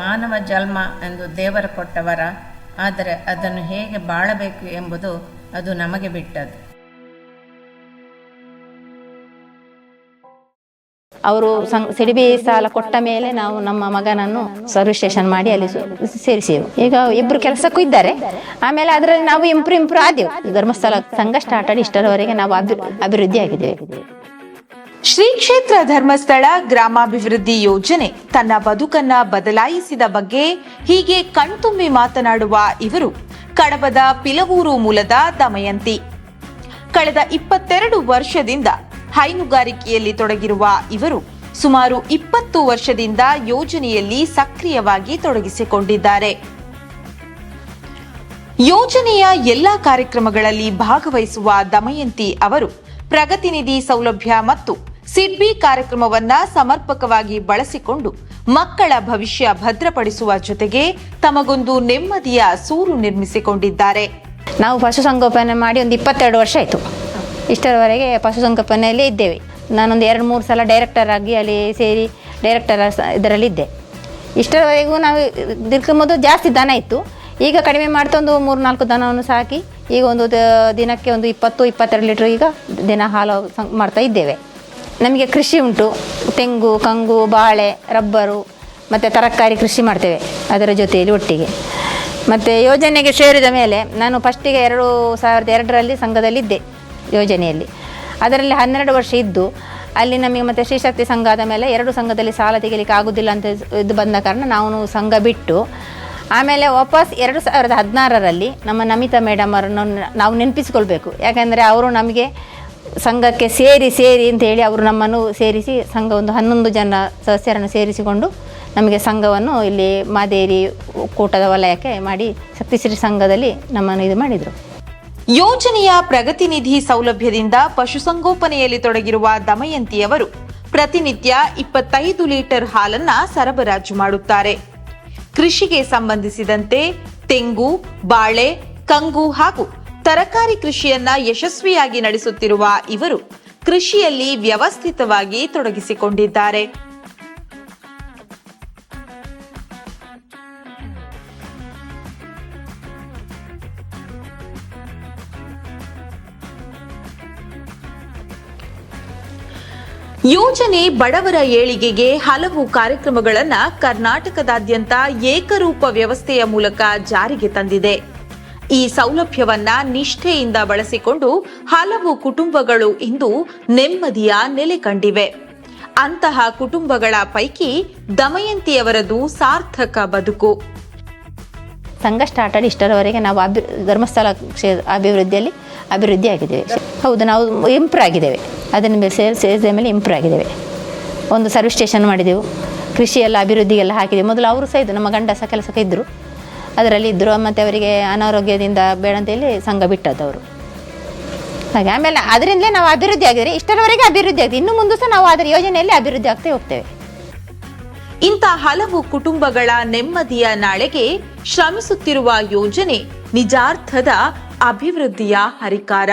ಮಾನವ ಜನ್ಮ ಎಂದು ದೇವರ ಕೊಟ್ಟವರ, ಆದರೆ ಅದನ್ನು ಹೇಗೆ ಬಾಳಬೇಕು ಎಂಬುದು ಅದು ನಮಗೆ ಬಿಟ್ಟದ್ದು. ಅವರು ಸಿಡಿಬಿ ಸಾಲ ಕೊಟ್ಟ ಮೇಲೆ ನಾವು ನಮ್ಮ ಮಗನನ್ನು ಸರ್ವಿಸ್ ಸ್ಟೇಷನ್ ಮಾಡಿ ಅಲ್ಲಿ ಸು- ಈಗ ಇಬ್ರು ಕೆಲಸಕ್ಕೂ ಇದ್ದಾರೆ. ಆಮೇಲೆ ಅದರಲ್ಲಿ ನಾವು ಇಂಪ್ರೂವ್ ಇಂಪ್ರೂವ್ ಆದೆವು. ಧರ್ಮಸ್ಥಳ ಸಂಘ ಸ್ಟಾರ್ಟ್ ಆಗಿ ಇಷ್ಟರವರೆಗೆ ನಾವು ಅಭಿ ಅಭಿವೃದ್ಧಿ ಆಗಿದ್ದೇವೆ ಶ್ರೀ ಕ್ಷೇತ್ರ ಧರ್ಮಸ್ಥಳ ಗ್ರಾಮಾಭಿವೃದ್ಧಿ ಯೋಜನೆ ತನ್ನ ಬದುಕನ್ನ ಬದಲಾಯಿಸಿದ ಬಗ್ಗೆ ಹೀಗೆ ಕಣ್ತುಂಬಿ ಮಾತನಾಡುವ ಇವರು ಕಡಬದ ಪಿಲವೂರು ಮೂಲದ ದಮಯಂತಿ ಕಳೆದ ಇಪ್ಪತ್ತೆರಡು ವರ್ಷದಿಂದ ಹೈನುಗಾರಿಕೆಯಲ್ಲಿ ತೊಡಗಿರುವ ಇವರು ಸುಮಾರು ಇಪ್ಪತ್ತು ವರ್ಷದಿಂದ ಯೋಜನೆಯಲ್ಲಿ ಸಕ್ರಿಯವಾಗಿ ತೊಡಗಿಸಿಕೊಂಡಿದ್ದಾರೆ. ಯೋಜನೆಯ ಎಲ್ಲಾ ಕಾರ್ಯಕ್ರಮಗಳಲ್ಲಿ ಭಾಗವಹಿಸುವ ದಮಯಂತಿ ಅವರು ಪ್ರಗತಿ ನಿಧಿ ಸೌಲಭ್ಯ ಮತ್ತು ಸಿಡ್ಬಿ ಕಾರ್ಯಕ್ರಮವನ್ನ ಸಮರ್ಪಕವಾಗಿ ಬಳಸಿಕೊಂಡು ಮಕ್ಕಳ ಭವಿಷ್ಯ ಭದ್ರಪಡಿಸುವ ಜೊತೆಗೆ ತಮಗೊಂದು ನೆಮ್ಮದಿಯ ಸೂರು ನಿರ್ಮಿಸಿಕೊಂಡಿದ್ದಾರೆ. ನಾವು ಪಶುಸಂಗೋಪನೆ ಮಾಡಿ ಒಂದು ಇಪ್ಪತ್ತೆರಡು ವರ್ಷ ಆಯಿತು. ಇಷ್ಟರವರೆಗೆ ಪಶುಸಂಗೋಪನೆಯಲ್ಲೇ ಇದ್ದೇವೆ. ನಾನೊಂದು ಎರಡು ಮೂರು ಸಲ ಡೈರೆಕ್ಟರ್ ಆಗಿ ಅಲ್ಲಿ ಸೇರಿ ಡೈರೆಕ್ಟರ್ ಇದರಲ್ಲಿದ್ದೆ. ಇಷ್ಟರವರೆಗೂ ನಾವು ದೀರ್ಘ ಮೊದಲು ಜಾಸ್ತಿ ದನ ಇತ್ತು. ಈಗ ಕಡಿಮೆ ಮಾಡ್ತಾ ಒಂದು ಮೂರು ನಾಲ್ಕು ದನವನ್ನು ಸಾಕಿ, ಈಗ ಒಂದು ದಿನಕ್ಕೆ ಒಂದು ಇಪ್ಪತ್ತು, ಇಪ್ಪತ್ತೆರಡು ಲೀಟ್ರ್ ಈಗ ದಿನ ಹಾಲು ಮಾಡ್ತಾ ಇದ್ದೇವೆ. ನಮಗೆ ಕೃಷಿ ಉಂಟು. ತೆಂಗು, ಕಂಗು, ಬಾಳೆ, ರಬ್ಬರು, ಮತ್ತು ತರಕಾರಿ ಕೃಷಿ ಮಾಡ್ತೇವೆ ಅದರ ಜೊತೆಯಲ್ಲಿ ಒಟ್ಟಿಗೆ. ಮತ್ತು ಯೋಜನೆಗೆ ಸೇರಿದ ಮೇಲೆ ನಾನು ಫಸ್ಟಿಗೆ ಎರಡು ಸಾವಿರದ ಎರಡರಲ್ಲಿ ಸಂಘದಲ್ಲಿದ್ದೆ ಯೋಜನೆಯಲ್ಲಿ. ಅದರಲ್ಲಿ ಹನ್ನೆರಡು ವರ್ಷ ಇದ್ದು, ಅಲ್ಲಿ ನಮಗೆ ಮತ್ತು ಶ್ರೀಶಕ್ತಿ ಸಂಘ ಆದ ಮೇಲೆ ಎರಡು ಸಂಘದಲ್ಲಿ ಸಾಲ ತೆಗಿಲಿಕ್ಕೆ ಆಗೋದಿಲ್ಲ ಅಂತ ಇದು ಬಂದ ಕಾರಣ ನಾವು ಸಂಘ ಬಿಟ್ಟು ಆಮೇಲೆ ವಾಪಸ್ ಎರಡು ಸಾವಿರದ ಹದಿನಾರರಲ್ಲಿ ನಮ್ಮ ನಮಿತಾ ಮೇಡಮ್ ಅವರನ್ನು ನಾವು ನೆನಪಿಸ್ಕೊಳ್ಬೇಕು. ಯಾಕೆಂದರೆ ಅವರು ನಮಗೆ ಸಂಘಕ್ಕೆ ಸೇರಿ ಸೇರಿ ಅಂತ ಹೇಳಿ ಅವರು ನಮ್ಮನ್ನು ಸೇರಿಸಿ ಸಂಘ ಒಂದು ಹನ್ನೊಂದು ಜನ ಸದಸ್ಯರನ್ನು ಸೇರಿಸಿಕೊಂಡು ನಮಗೆ ಸಂಘವನ್ನು ಇಲ್ಲಿ ಮಾದೇರಿ ಕೂಟದ ವಲಯಕ್ಕೆ ಮಾಡಿ ಶಕ್ತಿಶ್ರೀ ಸಂಘದಲ್ಲಿ ನಮ್ಮನ್ನು ಇದು ಮಾಡಿದರು. ಯೋಜನೆಯ ಪ್ರಗತಿ ನಿಧಿ ಸೌಲಭ್ಯದಿಂದ ಪಶುಸಂಗೋಪನೆಯಲ್ಲಿ ತೊಡಗಿರುವ ದಮಯಂತಿಯವರು ಪ್ರತಿನಿತ್ಯ ಇಪ್ಪತ್ತೈದು ಲೀಟರ್ ಹಾಲನ್ನ ಸರಬರಾಜು ಮಾಡುತ್ತಾರೆ. ಕೃಷಿಗೆ ಸಂಬಂಧಿಸಿದಂತೆ ತೆಂಗು ಬಾಳೆ ಕಂಗು ಹಾಗೂ ತರಕಾರಿ ಕೃಷಿಯನ್ನ ಯಶಸ್ವಿಯಾಗಿ ನಡೆಸುತ್ತಿರುವ ಇವರು ಕೃಷಿಯಲ್ಲಿ ವ್ಯವಸ್ಥಿತವಾಗಿ ತೊಡಗಿಸಿಕೊಂಡಿದ್ದಾರೆ. ಯೋಜನೆ ಬಡವರ ಏಳಿಗೆಗೆ ಹಲವು ಕಾರ್ಯಕ್ರಮಗಳನ್ನು ಕರ್ನಾಟಕದಾದ್ಯಂತ ಏಕರೂಪ ವ್ಯವಸ್ಥೆಯ ಮೂಲಕ ಜಾರಿಗೆ ತಂದಿದೆ. ಈ ಸೌಲಭ್ಯವನ್ನ ನಿಷ್ಠೆಯಿಂದ ಬಳಸಿಕೊಂಡು ಹಲವು ಕುಟುಂಬಗಳು ಇಂದು ನೆಮ್ಮದಿಯ ನೆಲೆ ಕಂಡಿವೆ. ಅಂತಹ ಕುಟುಂಬಗಳ ಪೈಕಿ ದಮಯಂತಿಯವರದು ಸಾರ್ಥಕ ಬದುಕು. ಸಂಘ ಸ್ಟಾರ್ಟ್ ಆಗಿ ಇಷ್ಟರವರೆಗೆ ನಾವು ಅಭಿ, ಧರ್ಮಸ್ಥಳ ಅಭಿವೃದ್ಧಿಯಲ್ಲಿ ಅಭಿವೃದ್ಧಿ ಆಗಿದ್ದೇವೆ ಹೌದು, ನಾವು ಇಂಪ್ರೂವ್ ಆಗಿದ್ದೇವೆ. ಅದನ್ನ ಮೇಲೆ ಸೇರಿ ಸೇರಿದ ಮೇಲೆ ಇಂಪ್ರೂವ್ ಆಗಿದ್ದೇವೆ. ಒಂದು ಸರ್ವಿಸ್ ಸ್ಟೇಷನ್ ಮಾಡಿದೆವು. ಕೃಷಿಯೆಲ್ಲ, ಅಭಿವೃದ್ಧಿಗೆಲ್ಲ ಹಾಕಿದೆವು. ಮೊದಲು ಅವರು ಸಹ ಇದ್ದರು ನಮ್ಮ ಗಂಡ ಸಹ ಕೆಲಸಕ್ಕೆ ಇದ್ದರು ಅದರಲ್ಲಿ ಇದ್ದರು ಮತ್ತು ಅವರಿಗೆ ಅನಾರೋಗ್ಯದಿಂದ ಬೇಡ ಅಂತೇಳಿ ಸಂಘ ಬಿಟ್ಟದ್ದು ಅವರು ಹಾಗೆ ಆಮೇಲೆ ಅದರಿಂದಲೇ ನಾವು ಅಭಿವೃದ್ಧಿ ಆಗಿದ್ರೆ ಇಷ್ಟರವರೆಗೆ ಅಭಿವೃದ್ಧಿ ಆಗಿದೆ ಇನ್ನು ಮುಂದೆ ಸಹ ನಾವು ಅದರ ಯೋಜನೆಯಲ್ಲಿ ಅಭಿವೃದ್ಧಿ ಆಗ್ತಾ ಹೋಗ್ತೇವೆ. ಇಂಥ ಹಲವು ಕುಟುಂಬಗಳ ನೆಮ್ಮದಿಯ ನಾಳೆಗೆ ಶ್ರಮಿಸುತ್ತಿರುವ ಯೋಜನೆ ನಿಜಾರ್ಥದ ಅಭಿವೃದ್ಧಿಯ ಹರಿಕಾರ.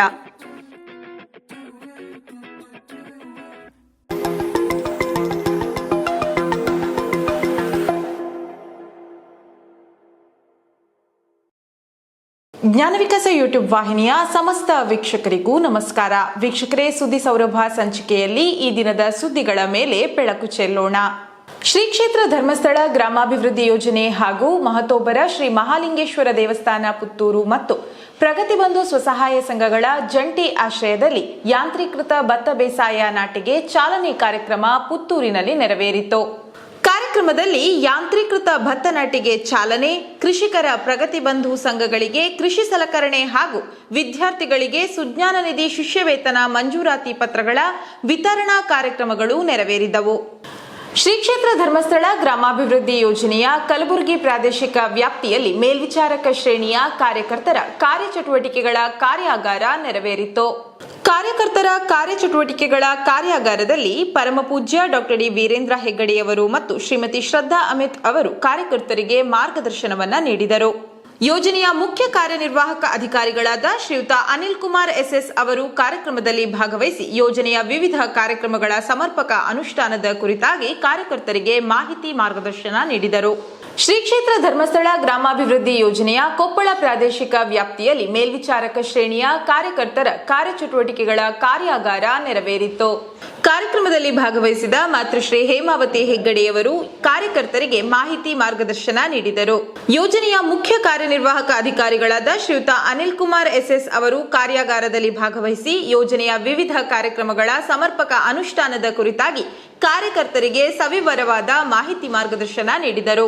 ಜ್ಞಾನ ವಿಕಾಸ ಯೂಟ್ಯೂಬ್ ವಾಹಿನಿಯ ಸಮಸ್ತ ವೀಕ್ಷಕರಿಗೂ ನಮಸ್ಕಾರ. ವೀಕ್ಷಕರೇ, ಸುದ್ದಿ ಸೌರಭ ಸಂಚಿಕೆಯಲ್ಲಿ ಈ ದಿನದ ಸುದ್ದಿಗಳ ಮೇಲೆ ಬೆಳಕು ಚೆಲ್ಲೋಣ. ಶ್ರೀ ಕ್ಷೇತ್ರ ಧರ್ಮಸ್ಥಳ ಗ್ರಾಮಾಭಿವೃದ್ಧಿ ಯೋಜನೆ ಹಾಗೂ ಮಹತೋಬರ ಶ್ರೀ ಮಹಾಲಿಂಗೇಶ್ವರ ದೇವಸ್ಥಾನ ಪುತ್ತೂರು ಮತ್ತು ಪ್ರಗತಿಬಂಧು ಸ್ವಸಹಾಯ ಸಂಘಗಳ ಜಂಟಿ ಆಶ್ರಯದಲ್ಲಿ ಯಾಂತ್ರೀಕೃತ ಭತ್ತ ಬೇಸಾಯ ನಾಟಿಗೆ ಚಾಲನೆ ಕಾರ್ಯಕ್ರಮ ಪುತ್ತೂರಿನಲ್ಲಿ ನೆರವೇರಿತು. ಕಾರ್ಯಕ್ರಮದಲ್ಲಿ ಯಾಂತ್ರೀಕೃತ ಭತ್ತ ನಾಟಿಗೆ ಚಾಲನೆ, ಕೃಷಿಕರ ಪ್ರಗತಿ ಬಂಧು ಸಂಘಗಳಿಗೆ ಕೃಷಿ ಸಲಕರಣೆ ಹಾಗೂ ವಿದ್ಯಾರ್ಥಿಗಳಿಗೆ ಸುಜ್ಞಾನ ನಿಧಿ ಶಿಷ್ಯವೇತನ ಮಂಜೂರಾತಿ ಪತ್ರಗಳ ವಿತರಣಾ ಕಾರ್ಯಕ್ರಮಗಳು ನೆರವೇರಿದವು. ಶ್ರೀ ಕ್ಷೇತ್ರ ಧರ್ಮಸ್ಥಳ ಗ್ರಾಮಾಭಿವೃದ್ಧಿ ಯೋಜನೆಯ ಕಲಬುರಗಿ ಪ್ರಾದೇಶಿಕ ವ್ಯಾಪ್ತಿಯಲ್ಲಿ ಮೇಲ್ವಿಚಾರಕ ಶ್ರೇಣಿಯ ಕಾರ್ಯಕರ್ತರ ಕಾರ್ಯಚಟುವಟಿಕೆಗಳ ಕಾರ್ಯಾಗಾರ ನೆರವೇರಿತು. ಕಾರ್ಯಕರ್ತರ ಕಾರ್ಯಚಟುವಟಿಕೆಗಳ ಕಾರ್ಯಾಗಾರದಲ್ಲಿ ಪರಮಪೂಜ್ಯ ಡಾಕ್ಟರ್ ಡಿ ವೀರೇಂದ್ರ ಹೆಗ್ಗಡೆಯವರು ಮತ್ತು ಶ್ರೀಮತಿ ಶ್ರದ್ಧಾ ಅಮಿತ್ ಅವರು ಕಾರ್ಯಕರ್ತರಿಗೆ ಮಾರ್ಗದರ್ಶನವನ್ನ ನೀಡಿದರು. ಯೋಜನೆಯ ಮುಖ್ಯ ಕಾರ್ಯನಿರ್ವಾಹಕ ಅಧಿಕಾರಿಗಳಾದ ಶ್ರೀಯುತ ಅನಿಲ್ ಕುಮಾರ್ ಎಸ್ಎಸ್ ಅವರು ಕಾರ್ಯಕ್ರಮದಲ್ಲಿ ಭಾಗವಹಿಸಿ ಯೋಜನೆಯ ವಿವಿಧ ಕಾರ್ಯಕ್ರಮಗಳ ಸಮರ್ಪಕ ಅನುಷ್ಠಾನದ ಕುರಿತಾಗಿ ಕಾರ್ಯಕರ್ತರಿಗೆ ಮಾಹಿತಿ ಮಾರ್ಗದರ್ಶನ ನೀಡಿದರು. ಶ್ರೀ ಕ್ಷೇತ್ರ ಧರ್ಮಸ್ಥಳ ಗ್ರಾಮಾಭಿವೃದ್ಧಿ ಯೋಜನೆಯ ಕೊಪ್ಪಳ ಪ್ರಾದೇಶಿಕ ವ್ಯಾಪ್ತಿಯಲ್ಲಿ ಮೇಲ್ವಿಚಾರಕ ಶ್ರೇಣಿಯ ಕಾರ್ಯಕರ್ತರ ಕಾರ್ಯಚಟುವಟಿಕೆಗಳ ಕಾರ್ಯಾಗಾರ ನೆರವೇರಿತು ಕಾರ್ಯಕ್ರಮದಲ್ಲಿ ಭಾಗವಹಿಸಿದ ಮಾತೃಶ್ರೀ ಹೇಮಾವತಿ ಹೆಗ್ಗಡೆಯವರು ಕಾರ್ಯಕರ್ತರಿಗೆ ಮಾಹಿತಿ ಮಾರ್ಗದರ್ಶನ ನೀಡಿದರು. ಯೋಜನೆಯ ಮುಖ್ಯ ಕಾರ್ಯನಿರ್ವಾಹಕ ಅಧಿಕಾರಿಗಳಾದ ಶ್ರೀಯುತ ಅನಿಲ್ ಕುಮಾರ್ ಎಸ್ಎಸ್ ಅವರು ಕಾರ್ಯಾಗಾರದಲ್ಲಿ ಭಾಗವಹಿಸಿ ಯೋಜನೆಯ ವಿವಿಧ ಕಾರ್ಯಕ್ರಮಗಳ ಸಮರ್ಪಕ ಅನುಷ್ಠಾನದ ಕುರಿತಾಗಿ ಕಾರ್ಯಕರ್ತರಿಗೆ ಸವಿವರವಾದ ಮಾಹಿತಿ ಮಾರ್ಗದರ್ಶನ ನೀಡಿದರು.